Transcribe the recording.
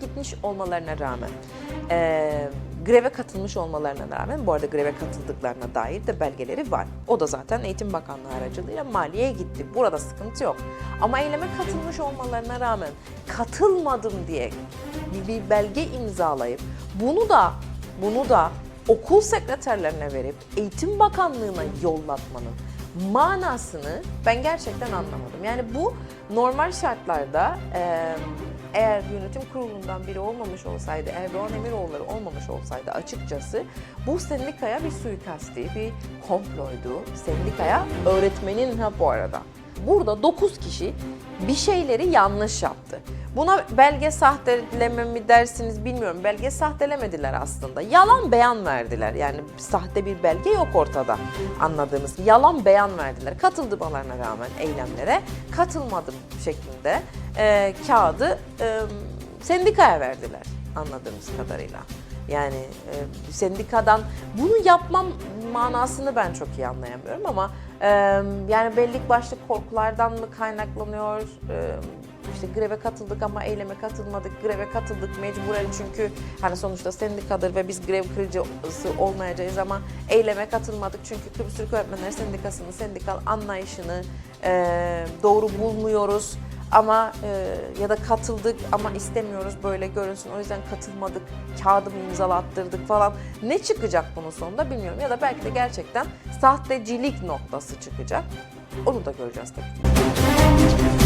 gitmiş olmalarına rağmen, e, greve katılmış olmalarına rağmen, bu arada greve katıldıklarına dair de belgeleri var. O da zaten Eğitim Bakanlığı aracılığıyla maliyeye gitti. Burada sıkıntı yok. Ama eyleme katılmış olmalarına rağmen katılmadım diye bir, belge imzalayıp bunu da bunu da okul sekreterlerine verip Eğitim Bakanlığı'na yollatmanın manasını ben gerçekten anlamadım. Yani bu normal şartlarda e, eğer yönetim kurulundan biri olmamış olsaydı, Erdoğan Emiroğulları olmamış olsaydı açıkçası bu sendikaya bir suikasti, bir komploydu. Sendikaya öğretmenin ha bu arada. Burada 9 kişi bir şeyleri yanlış yaptı. Buna belge sahteleme mi dersiniz bilmiyorum. Belge sahtelemediler aslında. Yalan beyan verdiler. Yani sahte bir belge yok ortada anladığımız. Yalan beyan verdiler. Katılmalarına rağmen eylemlere katılmadım şeklinde e, kağıdı e, sendikaya verdiler anladığımız kadarıyla. Yani e, sendikadan bunu yapmam manasını ben çok iyi anlayamıyorum ama e, yani belli başlı korkulardan mı kaynaklanıyor? E, işte greve katıldık ama eyleme katılmadık. Greve katıldık mecburen çünkü hani sonuçta sendikadır ve biz grev kırıcısı olmayacağız ama eyleme katılmadık çünkü Kıbrıs Türk Öğretmenleri Sendikası'nın sendikal anlayışını e, doğru bulmuyoruz ama e, ya da katıldık ama istemiyoruz böyle görünsün. O yüzden katılmadık kağıdımı imzalattırdık falan. Ne çıkacak bunun sonunda bilmiyorum. Ya da belki de gerçekten sahtecilik noktası çıkacak. Onu da göreceğiz tabii.